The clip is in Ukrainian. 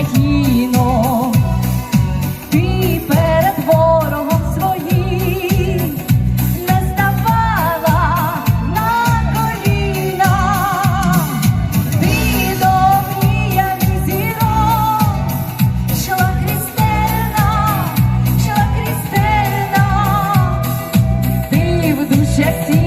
Україно, ти перед ворогом своїм не ставала на коліна, ти до мія зірок, шла Христина, шла Христина, ти в душі. сім.